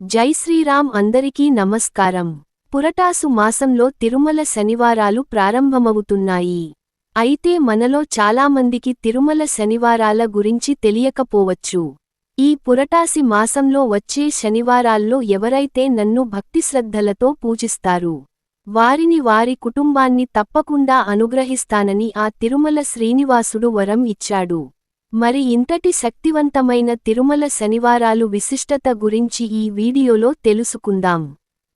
జై శ్రీరామ్ అందరికీ నమస్కారం. పురటాసు మాసంలో తిరుమల శనివారాలు ప్రారంభమవుతున్నాయి. అయితే మనలో చాలామందికి తిరుమల శనివారాల గురించి తెలియకపోవచ్చు. ఈ పురటాసి మాసంలో వచ్చే శనివారాల్లో ఎవరైతే నన్ను భక్తిశ్రద్ధలతో పూజిస్తారు వారిని వారి కుటుంబాన్ని తప్పకుండా అనుగ్రహిస్తానని ఆ తిరుమల శ్రీనివాసుడు వరం ఇచ్చాడు. మరి ఇంతటి శక్తివంతమైన తిరుమల శనివారాలు విశిష్టత గురించి ఈ వీడియోలో తెలుసుకుందాం.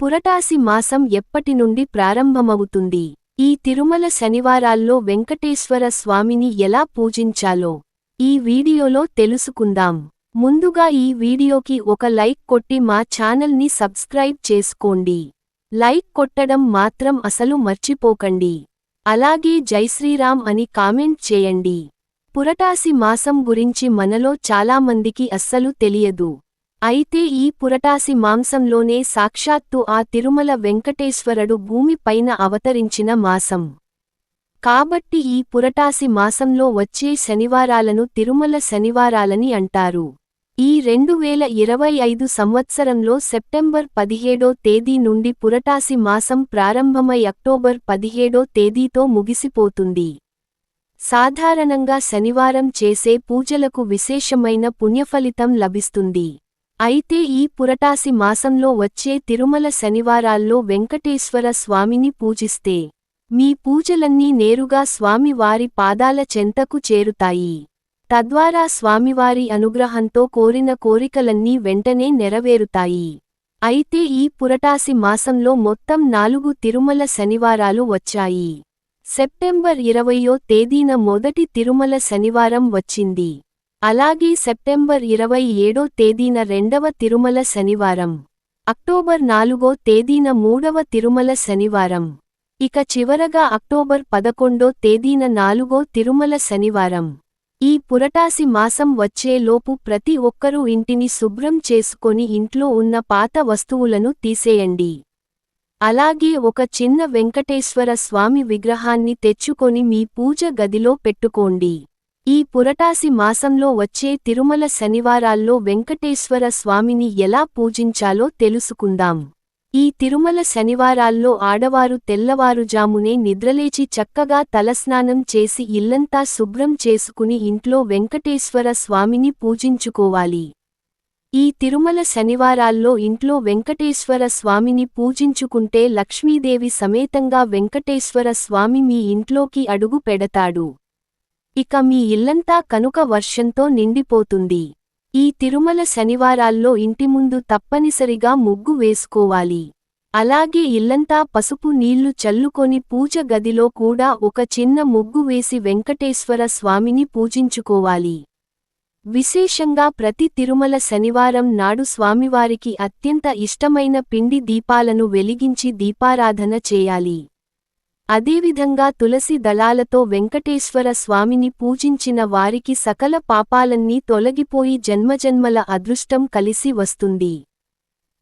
పురటాసి మాసం ఎప్పటి నుండి ప్రారంభమవుతుంది? ఈ తిరుమల శనివారాల్లో వెంకటేశ్వర స్వామిని ఎలా పూజించాలో ఈ వీడియోలో తెలుసుకుందాం. ముందుగా ఈ వీడియోకి ఒక లైక్ కొట్టి మా ఛానల్ని సబ్స్క్రైబ్ చేసుకోండి. లైక్ కొట్టడం మాత్రం అసలు మర్చిపోకండి. అలాగే జై శ్రీరామ్ అని కామెంట్ చేయండి. పురటాసి మాసం గురించి మనలో చాలామందికి అస్సలు తెలియదు. అయితే ఈ పురటాసి మాంసంలోనే సాక్షాత్తు ఆ తిరుమల వెంకటేశ్వరుడు భూమిపైన అవతరించిన మాసం. కాబట్టి ఈ పురటాసి మాసంలో వచ్చే శనివారాలను తిరుమల శనివారాలని అంటారు. ఈ రెండు వేల ఇరవై ఐదు సంవత్సరంలో సెప్టెంబర్ పదిహేడో తేదీ నుండి పురటాసి మాసం ప్రారంభమై అక్టోబర్ పదిహేడో తేదీతో ముగిసిపోతుంది. సాధారణంగా శనివారం చేసే పూజలకు విశేషమైన పుణ్యఫలితం లభిస్తుంది. అయితే ఈ పురటాసి మాసంలో వచ్చే తిరుమల శనివారాల్లో వెంకటేశ్వర స్వామిని పూజిస్తే మీ పూజలన్నీ నేరుగా స్వామివారి పాదాల చెంతకు చేరుతాయి. తద్వారా స్వామివారి అనుగ్రహంతో కోరిన కోరికలన్నీ వెంటనే నెరవేరుతాయి. అయితే ఈ పురటాసి మాసంలో మొత్తం నాలుగు తిరుమల శనివారాలు వచ్చాయి. సెప్టెంబర్ ఇరవయో తేదీన మొదటి తిరుమల శనివారం వచ్చింది. అలాగే సెప్టెంబర్ ఇరవై ఏడో తేదీన రెండవ తిరుమల శనివారం. అక్టోబర్ నాలుగో తేదీన మూడవ తిరుమల శనివారం. ఇక చివరగా అక్టోబర్ పదకొండో తేదీన నాలుగో తిరుమల శనివారం. ఈ పురటాసి మాసం వచ్చేలోపు ప్రతి ఒక్కరూ ఇంటిని శుభ్రం చేసుకొని ఇంట్లో ఉన్న పాత వస్తువులను తీసేయండి. అలాగే ఒక చిన్న వెంకటేశ్వర స్వామి విగ్రహాన్ని తెచ్చుకొని మీ పూజ గదిలో పెట్టుకోండి. ఈ పురటాసి మాసంలో వచ్చే తిరుమల శనివారాల్లో వెంకటేశ్వర స్వామిని ఎలా పూజించాలో తెలుసుకుందాం. ఈ తిరుమల శనివారాల్లో ఆడవారు తెల్లవారుజామునే నిద్రలేచి చక్కగా తలస్నానం చేసి ఇల్లంతా శుభ్రం చేసుకుని ఇంట్లో వెంకటేశ్వర స్వామిని పూజించుకోవాలి. ఈ తిరుమల శనివారాల్లో ఇంట్లో వెంకటేశ్వర స్వామిని పూజించుకుంటే లక్ష్మీదేవి సమేతంగా వెంకటేశ్వర స్వామి మీ ఇంట్లోకి అడుగు పెడతాడు. ఇక మీ ఇల్లంతా కనుక వర్షంతో నిండిపోతుంది. ఈ తిరుమల శనివారాల్లో ఇంటి ముందు తప్పనిసరిగా ముగ్గు వేసుకోవాలి. అలాగే ఇల్లంతా పసుపు నీళ్ళు చల్లుకొని పూజ గదిలో కూడా ఒక చిన్న ముగ్గు వేసి వెంకటేశ్వర స్వామిని పూజించుకోవాలి. విశేషంగా ప్రతి తిరుమల శనివారం నాడు స్వామివారికి అత్యంత ఇష్టమైన పిండి దీపాలను వెలిగించి దీపారాధన చేయాలి. అదేవిధంగా తులసి దళాలతో వెంకటేశ్వర స్వామిని పూజించిన వారికి సకల పాపాలన్నీ తొలగిపోయి జన్మజన్మల అదృష్టం కలిసి వస్తుంది.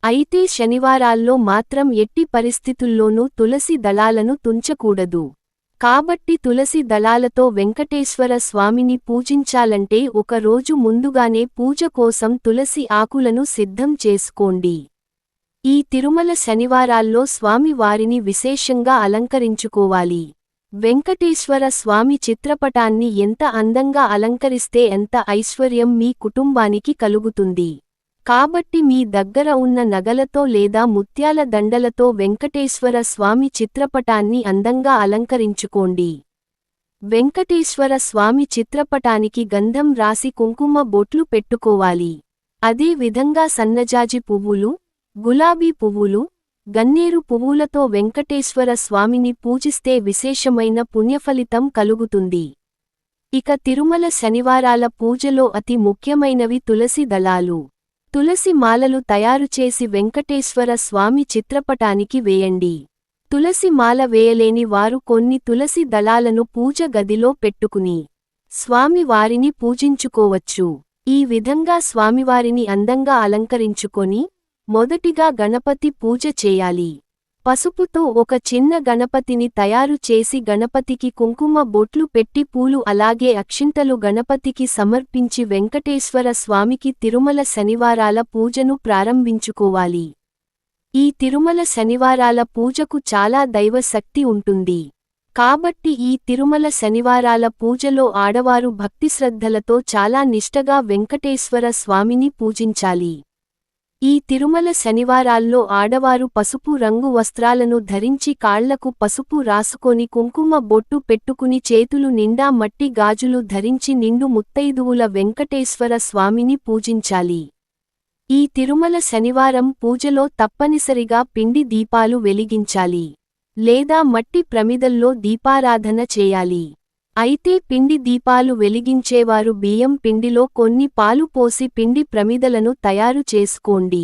అయితే శనివారాల్లో మాత్రం ఎట్టి పరిస్థితుల్లోనూ తులసి దళాలను తుంచకూడదు. కాబట్టి తులసి దళాలతో వెంకటేశ్వర స్వామిని పూజించాలంటే ఒక రోజు ముందుగానే పూజ కోసం తులసి ఆకులను సిద్ధం చేసుకోండి. ఈ తిరుమల శనివారాల్లో స్వామి వారిని విశేషంగా అలంకరించుకోవాలి. వెంకటేశ్వర స్వామి చిత్రపటాన్ని ఎంత అందంగా అలంకరిస్తే ఎంత ఐశ్వర్యం మీ కుటుంబానికి కలుగుతుంది. కాబట్టి మీ దగ్గర ఉన్న నగలతో లేదా ముత్యాల దండలతో వెంకటేశ్వర స్వామి చిత్రపటాన్ని అందంగా అలంకరించుకోండి. వెంకటేశ్వర స్వామి చిత్రపటానికి గంధం రాసి కుంకుమ బొట్లు పెట్టుకోవాలి. అదే విధంగా సన్నజాజి పువ్వులు గులాబీ పువ్వులు గన్నేరు పువ్వులతో వెంకటేశ్వర స్వామిని పూజిస్తే విశేషమైన పుణ్యఫలితం కలుగుతుంది. ఇక తిరుమల శనివారాల పూజలో అతి ముఖ్యమైనవి తులసి దళాలు. తులసి మాలలు తయారుచేసి వెంకటేశ్వర స్వామి చిత్రపటానికి వేయండి. తులసి మాల వేయలేని వారు కొన్ని తులసి దళాలను పూజ గదిలో పెట్టుకుని స్వామి వారిని పూజించుకోవచ్చు. ఈ విధంగా స్వామివారిని అందంగా అలంకరించుకొని మొదటిగా గణపతి పూజ చేయాలి. పసుపుతో ఒక చిన్న గణపతిని తయారు చేసి గణపతికి కుంకుమ బొట్లు పెట్టి పూలు అలాగే అక్షింతలు గణపతికి సమర్పించి వెంకటేశ్వర స్వామికి తిరుమల శనివారాల పూజను ప్రారంభించుకోవాలి. ఈ తిరుమల శనివారాల పూజకు చాలా దైవ శక్తి ఉంటుంది. కాబట్టి ఈ తిరుమల శనివారాల పూజలో ఆడవారు భక్తిశ్రద్ధలతో చాలా నిష్టగా వెంకటేశ్వర స్వామిని పూజించాలి. ఈ తిరుమల శనివారాల్లో ఆడవారు పసుపు రంగు వస్త్రాలను ధరించి కాళ్ళకు పసుపు రాసుకొని కుంకుమ బొట్టు పెట్టుకుని చేతులు నిండా మట్టి గాజులు ధరించి నిండు ముత్తైదువుల వెంకటేశ్వర స్వామిని పూజించాలి. ఈ తిరుమల శనివారం పూజలో తప్పనిసరిగా పిండి దీపాలు వెలిగించాలి. లేదా మట్టి ప్రమిదల్లో దీపారాధన చేయాలి. అయితే పిండి దీపాలు వెలిగించేవారు బియ్యం పిండిలో కొన్ని పాలు పోసి పిండి ప్రమిదలను తయారు చేసుకోండి.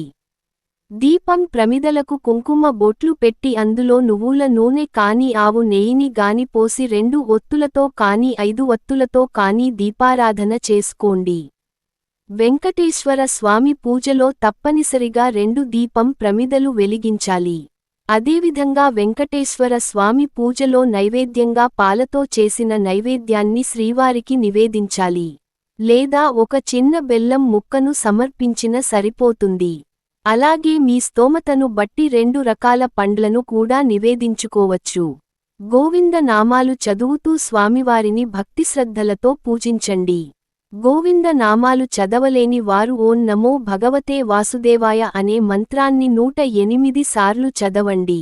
దీపం ప్రమిదలకు కుంకుమ బొట్లు పెట్టి అందులో నువ్వుల నూనె కాని ఆవు నెయ్యిని గాని పోసి రెండు ఒత్తులతో కాని ఐదు ఒత్తులతో కాని దీపారాధన చేసుకోండి. వెంకటేశ్వర స్వామి పూజలో తప్పనిసరిగా రెండు దీపం ప్రమిదలు వెలిగించాలి. అదేవిధంగా వెంకటేశ్వర స్వామి పూజలో నైవేద్యంగా పాలతో చేసిన నైవేద్యాన్ని శ్రీవారికి నివేదించాలి. లేదా ఒక చిన్న బెల్లం ముక్కను సమర్పించిన సరిపోతుంది. అలాగే మీ స్తోమతను బట్టి రెండు రకాల పండ్లను కూడా నివేదించుకోవచ్చు. గోవింద నామాలు చదువుతూ స్వామివారిని భక్తిశ్రద్ధలతో పూజించండి. గోవింద నామాలు చదవలేని వారు ఓం నమో భగవతే వాసుదేవాయ అనే మంత్రాన్ని నూట ఎనిమిది సార్లు చదవండి.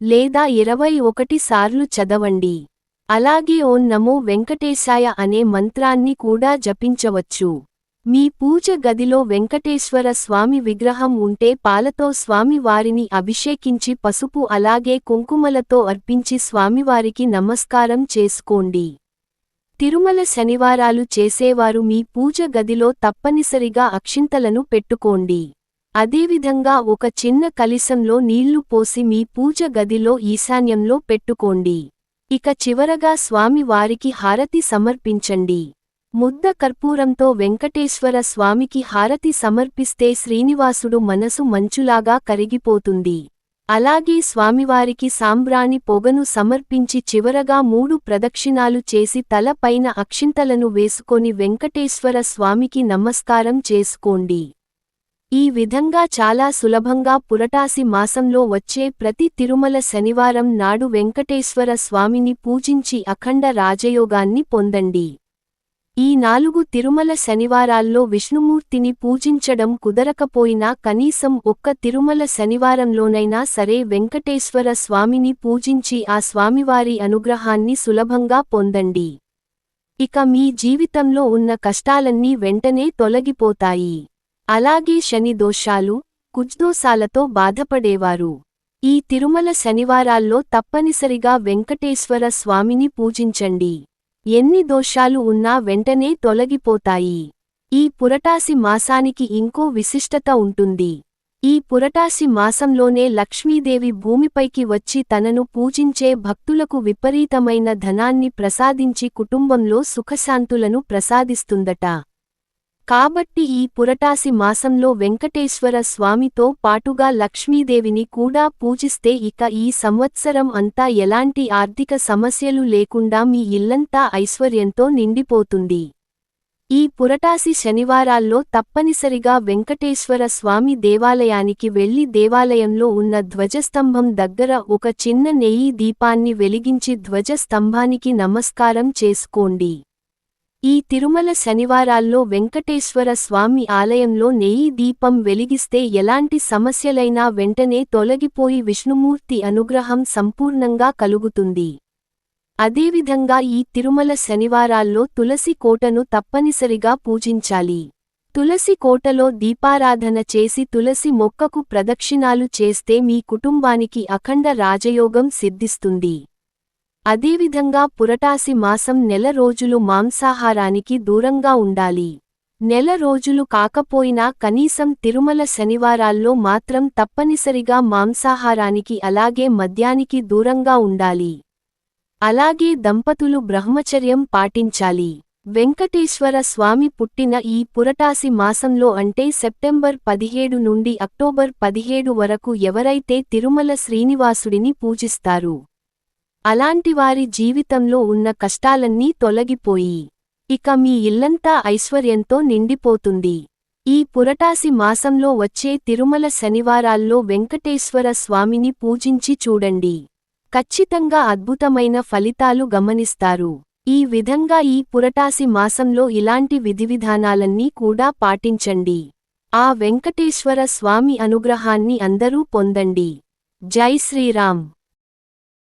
లేదా ఇరవై ఒకటి సార్లు చదవండి. అలాగే ఓం నమో వెంకటేశాయ అనే మంత్రాన్ని కూడా జపించవచ్చు. మీ పూజ గదిలో వెంకటేశ్వర స్వామి విగ్రహం ఉంటే పాలతో స్వామి వారిని అభిషేకించి పసుపు అలాగే కుంకుమలతో అర్పించి స్వామివారికి నమస్కారం చేసుకోండి. తిరుమల శనివారాలు చేసేవారు మీ పూజ గదిలో తప్పనిసరిగా అక్షింతలను పెట్టుకోండి. అదేవిధంగా ఒక చిన్న కలిసంలో నీళ్ళు పోసి మీ పూజ గదిలో ఈశాన్యంలో పెట్టుకోండి. ఇక చివరగా స్వామి వారికి హారతి సమర్పించండి. ముద్ద కర్పూరంతో వెంకటేశ్వర స్వామికి హారతి సమర్పిస్తే శ్రీనివాసుడు మనసు మంచులాగా కరిగిపోతుంది. అలాగే స్వామివారికి సాంబ్రాణి పొగను సమర్పించి చివరగా మూడు ప్రదక్షిణాలు చేసి తల పైన అక్షింతలను వేసుకొని వెంకటేశ్వర స్వామికి నమస్కారం చేసుకోండి. ఈ విధంగా చాలా సులభంగా పురటాసి మాసంలో వచ్చే ప్రతి తిరుమల శనివారం నాడు వెంకటేశ్వర స్వామిని పూజించి అఖండ రాజయోగాన్ని పొందండి. ఈ నాలుగు తిరుమల శనివారాల్లో విష్ణుమూర్తిని పూజించడం కుదరకపోయినా కనీసం ఒక్క తిరుమల శనివారంలోనైనా సరే వెంకటేశ్వర స్వామిని పూజించి ఆ స్వామివారి అనుగ్రహాన్ని సులభంగా పొందండి. ఇక మీ జీవితంలో ఉన్న కష్టాలన్నీ వెంటనే తొలగిపోతాయి. అలాగే శని దోషాలు కుజ్దోషాలతో బాధపడేవారు. ఈ తిరుమల శనివారాల్లో తప్పనిసరిగా వెంకటేశ్వర స్వామిని పూజించండి. ఎన్ని దోషాలు ఉన్నా వెంటనే తొలగిపోతాయి. ఈ పురటాసి మాసానికి ఇంకో విశిష్టత ఉంటుంది. ఈ పురటాసి మాసంలోనే లక్ష్మీదేవి భూమిపైకి వచ్చి తనను పూజించే భక్తులకు విపరీతమైన ధనాన్ని ప్రసాదించి కుటుంబంలో సుఖశాంతులను ప్రసాదిస్తుందట. కాబట్టి ఈ పురటాసి మాసంలో వెంకటేశ్వర స్వామితో పాటుగా లక్ష్మీదేవిని కూడా పూజిస్తే ఇక ఈ సంవత్సరం అంతా ఎలాంటి ఆర్థిక సమస్యలు లేకుండా మీ ఇల్లంతా ఐశ్వర్యంతో నిండిపోతుంది. ఈ పురటాసి శనివారాల్లో తప్పనిసరిగా వెంకటేశ్వర స్వామి దేవాలయానికి వెళ్ళి దేవాలయంలో ఉన్న ధ్వజస్తంభం దగ్గర ఒక చిన్న నెయ్యి దీపాన్ని వెలిగించి ధ్వజస్తంభానికి నమస్కారం చేసుకోండి. ఈ తిరుమల శనివారాల్లో వెంకటేశ్వర స్వామి ఆలయంలో నెయ్యి దీపం వెలిగిస్తే ఎలాంటి సమస్యలైనా వెంటనే తొలగిపోయి విష్ణుమూర్తి అనుగ్రహం సంపూర్ణంగా కలుగుతుంది. అదేవిధంగా ఈ తిరుమల శనివారాల్లో తులసి కోటను తప్పనిసరిగా పూజించాలి. తులసి కోటలో దీపారాధన చేసి తులసి మొక్కకు ప్రదక్షిణాలు చేస్తే మీ కుటుంబానికి అఖండ రాజయోగం సిద్ధిస్తుంది. అదేవిధంగా పురటాసి మాసం నెల రోజులు మాంసాహారానికి దూరంగా ఉండాలి. నెల రోజులు కాకపోయినా కనీసం తిరుమల శనివారాల్లో మాత్రం తప్పనిసరిగా మాంసాహారానికి అలాగే మద్యానికి దూరంగా ఉండాలి. అలాగే దంపతులు బ్రహ్మచర్యం పాటించాలి. వెంకటేశ్వర స్వామి పుట్టిన ఈ పురటాసి మాసంలో అంటే సెప్టెంబర్ పదిహేడు నుండి అక్టోబర్ పదిహేడు వరకు ఎవరైతే తిరుమల శ్రీనివాసుడిని పూజిస్తారు. అలాంటివారి జీవితంలో ఉన్న కష్టాలన్నీ తొలగిపోయి ఇక మీ ఇల్లంతా ఐశ్వర్యంతో నిండిపోతుంది. ఈ పురటాసి మాసంలో వచ్చే తిరుమల శనివారాల్లో వెంకటేశ్వర స్వామిని పూజించి చూడండి. ఖచ్చితంగా అద్భుతమైన ఫలితాలు గమనిస్తారు. ఈ విధంగా ఈ పురటాసి మాసంలో ఇలాంటి విధివిధానాలన్నీ కూడా పాటించండి. ఆ వెంకటేశ్వర స్వామి అనుగ్రహాన్ని అందరూ పొందండి. జై శ్రీరామ్.